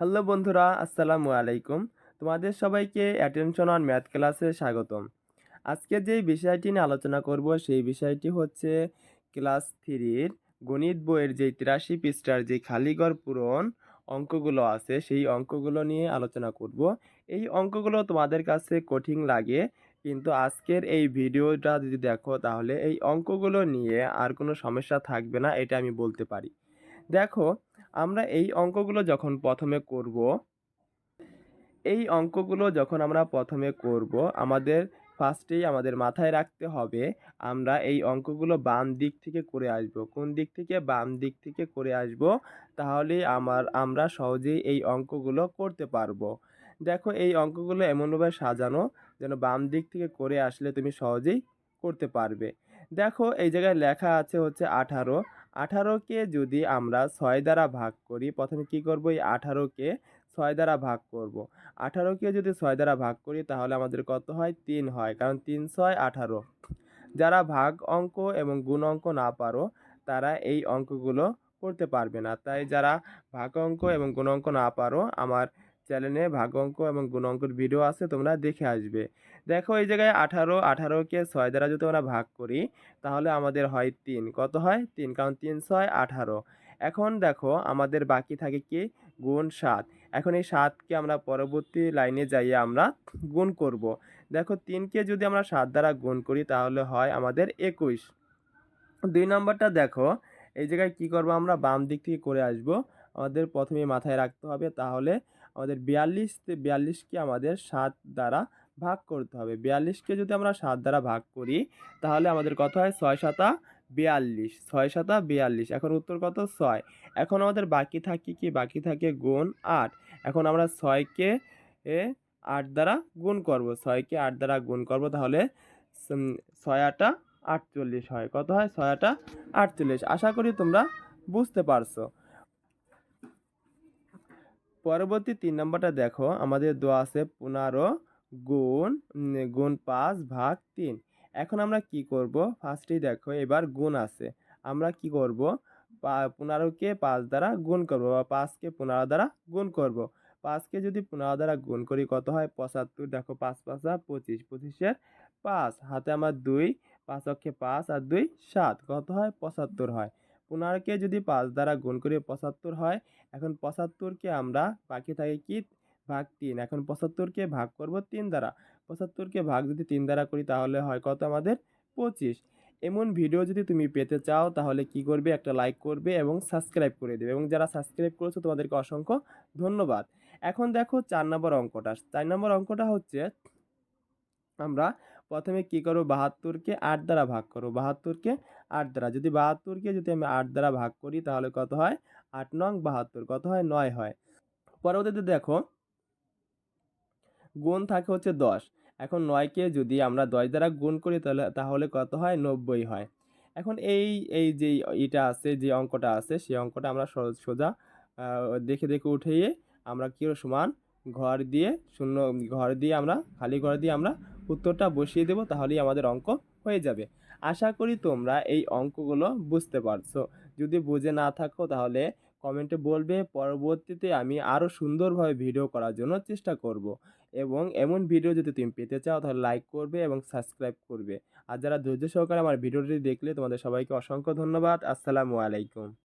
Hello বন্ধুরা, আসসালামু আলাইকুম। তোমাদের সবাইকে অ্যাটেনশন অন ম্যাথ ক্লাসে স্বাগতম। আজকে যেই বিষয়টি নিয়ে আলোচনা করব, সেই বিষয়টি হচ্ছে ক্লাস থ্রির গণিত বইয়ের যে তিরাশি পৃষ্ঠার যে খালিগড় পূরণ অঙ্কগুলো আছে, সেই অঙ্কগুলো নিয়ে আলোচনা করব। এই অঙ্কগুলো তোমাদের কাছে কঠিন লাগে, কিন্তু আজকের এই ভিডিওটা যদি দেখো, তাহলে এই অঙ্কগুলো নিয়ে আর কোনো সমস্যা থাকবে না, এটা আমি বলতে পারি। দেখো আমরা এই অঙ্কগুলো যখন প্রথমে করব, এই অঙ্কগুলো যখন আমরা প্রথমে করব, আমাদের ফার্স্টেই আমাদের মাথায় রাখতে হবে, আমরা এই অঙ্কগুলো বাম দিক থেকে করে আসব। কোন দিক থেকে? বাম দিক থেকে করে আসব, তাহলে আমার, আমরা সহজেই এই অঙ্কগুলো করতে পারব। দেখো, এই অঙ্কগুলো এমনভাবে সাজানো যেন বাম দিক থেকে করে আসলে তুমি সহজেই করতে পারবে। দেখো এই জায়গায় লেখা আছে হচ্ছে আঠারো। আঠারোকে যদি আমরা ছয় দ্বারা ভাগ করি, প্রথমে কি করব? এই আঠারোকে ছয় দ্বারা ভাগ করব। আঠারোকে যদি ছয় দ্বারা ভাগ করি, তাহলে আমাদের কত হয়? তিন হয়, কারণ তিন ছয় আঠারো। যারা ভাগ অঙ্ক এবং গুণ অঙ্ক না পারো, তারা এই অঙ্কগুলো করতে পারবে না। তাই যারা ভাগ অঙ্ক এবং গুণ অঙ্ক না পারো, আমার চ্যানেলে ভাগ অঙ্ক এবং গুণ অঙ্কের ভিডিও আছে, তোমরা দেখে আসবে। দেখো, এই জায়গায় আঠারো, আঠারোকে ছয় দ্বারা যদি আমরা ভাগ করি, তাহলে আমাদের হয় তিন। কত হয়? তিন, কারণ তিন ছয়, আঠারো। এখন দেখো, আমাদের বাকি থাকে কি? গুণ সাত। এখন এই সাতকে আমরা পরবর্তী লাইনে যাইয়ে আমরা গুণ করব। দেখো, তিনকে যদি আমরা সাত দ্বারা গুণ করি, তাহলে হয় আমাদের একুশ। দুই নম্বরটা দেখো, এই জায়গায় কি করব আমরা? বাম দিক থেকে করে আসব। আমাদের প্রথমে মাথায় রাখতে হবে, তাহলে আমাদের বিয়াল্লিশ বিয়াল্লিশকে আমাদের সাত দ্বারা ভাগ করতে হবে। বিয়াল্লিশকে যদি আমরা সাত দ্বারা ভাগ করি, তাহলে আমাদের কত হয়? ছয় সাতা বিয়াল্লিশ। ছয় সাতা বিয়াল্লিশ। এখন উত্তর কত? ছয়। এখন আমাদের বাকি থাকে কি? বাকি থাকে গুণ আট। এখন আমরা ছয়কে এ আট দ্বারা গুণ করব। ছয়কে আট দ্বারা গুণ করব, তাহলে ছয় আটা আটচল্লিশ হয়। কত হয়? ছয় আটা আটচল্লিশ। আশা করি তোমরা বুঝতে পারছ। পরবর্তী তিন নম্বরটা দেখো, আমাদের দোয়া আছে পনেরো গুণ গুণ পাঁচ ভাগ তিন। এখন আমরা কি করব? ফার্স্টেই দেখো, এবার গুণ আছে। আমরা কি করব? পনেরোকে পাঁচ দ্বারা গুণ করব বা পাঁচকে পনেরো দ্বারা গুণ করব। পাঁচকে যদি পনেরো দ্বারা গুণ করি, কত হয়? পঁচাত্তর, দেখো পাঁচ পাঁচা পঁচিশ, পঁচিশের পাঁচ। হাতে আমার দুই, পাঁচ অক্ষে পাঁচ আর দুই, সাত। কত হয়? পঁচাত্তর হয়। পনেরোকে যদি পাঁচ দ্বারা গুণ করি পঁচাত্তর হয়, এখন পঁচাত্তরকে আমরা বাকি থাকে কি? ভাগ তিন। এখন পঁচাত্তরকে ভাগ করব তিন দ্বারা। পঁচাত্তরকে ভাগ যদি তিন দ্বারা করি তাহলে হয় কত আমাদের? পঁচিশ। এমন ভিডিও যদি তুমি পেতে চাও তাহলে কি করবে? একটা লাইক করবে এবং সাবস্ক্রাইব করে দেবে এবং যারা সাবস্ক্রাইব করেছ তোমাদেরকে অসংখ্য ধন্যবাদ। এখন দেখো চার নম্বর অঙ্কটা। চার নম্বর অঙ্কটা হচ্ছে আমরা প্রথমে কি করব বাহাত্তরকে আট দ্বারা ভাগ করো। বাহাত্তরকে আট দ্বারা। যদি বাহাত্তরকে যদি আমি আট দ্বারা ভাগ করি, তাহলে কত হয়? আট নং বাহাত্তর। কত হয়? নয় হয়। পরবর্তীতে দেখো, গুণ থাকে হচ্ছে দশ। এখন নয়কে যদি আমরা দশ দ্বারা গুণ করি, তাহলে তাহলে কত হয়? নব্বই হয়। এখন এই এই যে এটা আছে, যে অঙ্কটা আছে, সেই অঙ্কটা আমরা সোজা দেখে দেখে উঠিয়ে আমরা কী সমান ঘর দিয়ে, শূন্য, ঘর দিয়ে আমরা, খালি ঘর দিয়ে আমরা উত্তরটা বসিয়ে দেব, তাহলেই আমাদের অঙ্ক হয়ে যাবে। আশা করি তোমরা এই অঙ্কগুলো বুঝতে পারছ। যদি বুঝে না থাকো, তাহলে কমেন্টে বলবে, পরবর্তীতে আমি আরও সুন্দরভাবে ভিডিও করার জন্য চেষ্টা করব। এবং এমন ভিডিও যদি তুমি পেতে চাও, তাহলে লাইক করবে এবং সাবস্ক্রাইব করবে। আর যারা ধৈর্য সহকারে আমার ভিডিওটি দেখলে, তোমাদের সবাইকে অসংখ্য ধন্যবাদ। আসসালামু আলাইকুম।